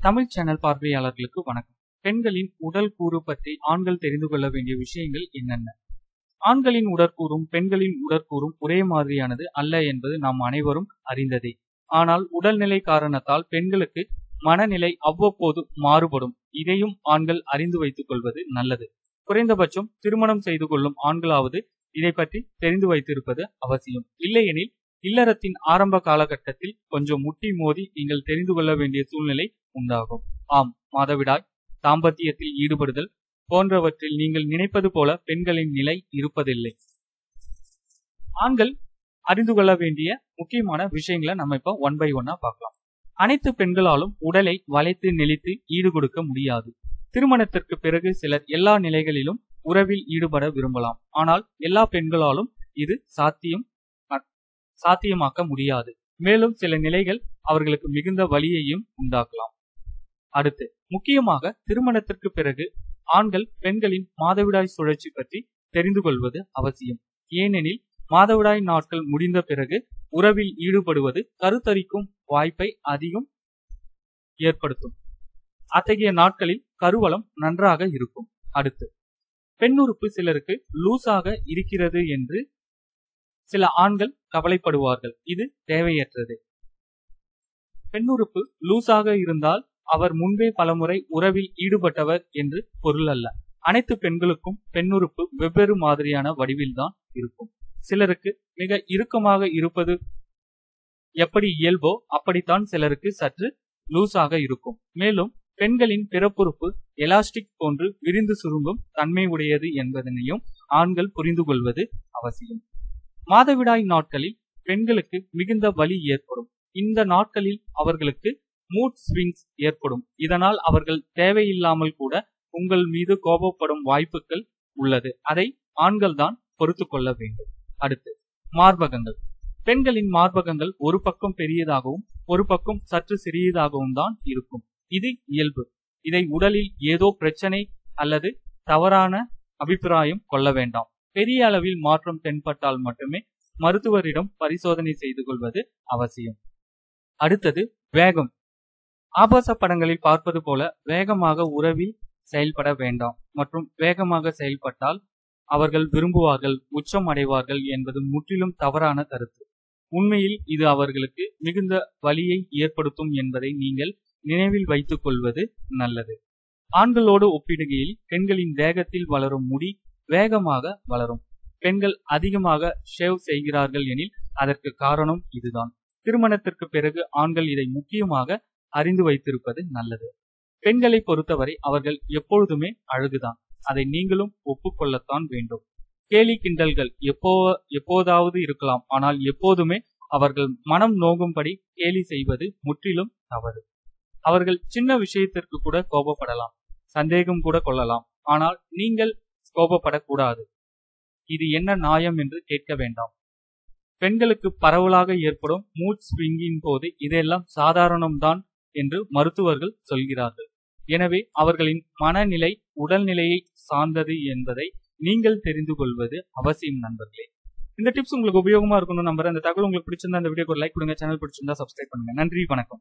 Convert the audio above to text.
Tamil channel பார்வையாளர்களுக்கு வணக்கம். பெண்களின் உடல் கூறு பற்றி ஆண்கள் தெரிந்து கொள்ள வேண்டிய விஷயங்கள் என்னென்ன? ஆண்களின் உடற்கூறும் பெண்களின் உடற்கூறும் ஒரே மாதிரியானது அல்ல என்பது நாம் அனைவரும் அறிந்ததே. ஆனால் உடல்நிலை காரணத்தால் பெண்களுக்கு மனநிலை அவ்வப்போது மாறுபடும். இதையும் ஆண்கள் அறிந்து வைத்துக் கொள்வது நல்லது. குறைந்தபட்சம் திருமணம் செய்து கொள்ளும் ஆண்களாவது இதை பற்றி தெரிந்து வைத்திருப்பது அவசியம். இல்லையெனில் இல்லறத்தின் ஆரம்ப காலகட்டத்தில் கொஞ்சம் முட்டி மோதி நீங்கள் தெரிந்து கொள்ள வேண்டிய சூழ்நிலை உண்டாகும். ஆம் மாதவிடாய் தாம்பத்தியத்தில் ஈடுபடுதல் போன்றவற்றில் நீங்கள் நினைப்பது போல பெண்களின் நிலை இருப்பதில்லை. ஆண்கள் அறிந்து கொள்ள வேண்டிய முக்கியமான விஷயங்களை நம்ம இப்ப ஒன் பை ஒன்னா பார்க்கலாம். அனைத்து பெண்களாலும் உடலை வளைத்து நெளித்து ஈடு கொடுக்க முடியாது. திருமணத்திற்கு பிறகு சிலர் எல்லா நிலைகளிலும் உறவில் ஈடுபட விரும்பலாம். ஆனால் எல்லா பெண்களாலும் இது சாத்தியம் சாத்தியமாக்க முடியாது. மேலும் சில நிலைகள் அவர்களுக்கு மிகுந்த வலியையும் உண்டாக்கலாம். அடுத்து முக்கியமாக திருமணத்திற்கு பிறகு ஆண்கள் பெண்களின் மாதவிடாய் சுழற்சி பற்றி தெரிந்து கொள்வது அவசியம். ஏனெனில் மாதவிடாய் நாட்கள் முடிந்த பிறகு உறவில் ஈடுபடுவது கருத்தரிக்கும் வாய்ப்பை அதிகம் ஏற்படுத்தும். அத்தகைய நாட்களில் கருவளம் நன்றாக இருக்கும். அடுத்து பெண்ணுறுப்பு சிலருக்கு லூஸாக இருக்கிறது என்று சில ஆண்கள் கவலைப்படுவார்கள். இது தேவையற்றது. பெண்ணுறுப்பு லூஸாக இருந்தால் அவர் முன்பே பலமுறை உறவில் ஈடுபட்டவர் என்று பொருள் அல்ல. அனைத்து பெண்களுக்கும் பெண்ணுறுப்பு வெவ்வேறு மாதிரியான வடிவில்தான் இருக்கும். சிலருக்கு மிக இறுக்கமாக இருப்பது எப்படி இயல்போ அப்படித்தான் சிலருக்கு சற்று லூஸாக இருக்கும். மேலும் பெண்களின் பிறப்புறுப்பு எலாஸ்டிக் போன்று விரிந்து சுருங்கும் தன்மை உடையது என்பதனையும் ஆண்கள் புரிந்து கொள்வது அவசியம். மாதவிடாய் நாட்களில் பெண்களுக்கு மிகுந்த வலி ஏற்படும். இந்த நாட்களில் அவர்களுக்கு மூட் ஸ்விங்ஸ் ஏற்படும். இதனால் அவர்கள் தேவையில்லாமல் கூட உங்கள் மீது கோபப்படும் வாய்ப்புகள் உள்ளது. அதை ஆண்கள் தான் பொறுத்து கொள்ள வேண்டும். அடுத்து மார்பகங்கள். பெண்களின் மார்பகங்கள் ஒரு பக்கம் பெரியதாகவும் ஒரு பக்கம் சற்று சிறியதாகவும் தான் இருக்கும். இது இயல்பு. இதை உடலில் ஏதோ பிரச்சனை அல்லது தவறான அபிப்பிராயம் கொள்ள வேண்டாம். பெரிய அளவில் மாற்றம் தென்பட்டால் மட்டுமே மருத்துவரிடம் பரிசோதனை செய்து கொள்வது அவசியம். அடுத்தது வேகம். ஆபாச படங்களில் பார்ப்பது போல வேகமாக உறவில் செயல்பட வேண்டாம் மற்றும் வேகமாக செயல்பட்டால் அவர்கள் விரும்புவார்கள் உச்சம் அடைவார்கள் என்பது முற்றிலும் தவறான கருத்து. உண்மையில் இது அவர்களுக்கு மிகுந்த வலியை ஏற்படுத்தும் என்பதை நீங்கள் நினைவில் வைத்துக் கொள்வது நல்லது. ஆண்களோடு ஒப்பிடுகையில் பெண்களின் வேகத்தில் வளரும் முடி வேகமாக வளரும். பெண்கள் அதிகமாக ஷேவ் செய்கிறார்கள் எனில் அதற்கு காரணம் இதுதான். திருமணத்திற்கு பிறகு ஆண்கள் இதை முக்கியமாக அறிந்து வைத்திருப்பது நல்லது. பெண்களை பொறுத்தவரை அவர்கள் எப்பொழுதுமே அழகுதான். அதை நீங்களும் ஒப்புக்கொள்ளத்தான் வேண்டும். கேலி கிண்டல்கள் எப்போ எப்போதாவது இருக்கலாம். ஆனால் எப்போதுமே அவர்கள் மனம் நோகும்படி கேலி செய்வது முற்றிலும் தவறு. அவர்கள் சின்ன விஷயத்திற்கு கூட கோபப்படலாம். சந்தேகம் கூட கொள்ளலாம். ஆனால் நீங்கள் கோபப்படக்கூடாது. இது என்ன நியாயம் என்று கேட்க வேண்டாம். பெண்களுக்கு பரவலாக ஏற்படும் மூட் ஸ்விங்கின் போது இதெல்லாம் சாதாரணம்தான் என்று மருத்துவர்கள் சொல்கிறார்கள். எனவே அவர்களின் மனநிலை உடல்நிலையை சார்ந்தது என்பதை நீங்கள் தெரிந்து கொள்வது அவசியம் நண்பர்களே. இந்த டிப்ஸ் உங்களுக்கு உபயோகமா இருக்கணும் நம்புறேன். இந்த தகவல் உங்களுக்கு பிடிச்சிருந்தா இந்த வீடியோக்கு லைக் கொடுங்க சேனல் பிடிச்சிருந்தா சப்ஸ்கிரைப் பண்ணுங்க. நன்றி வணக்கம்.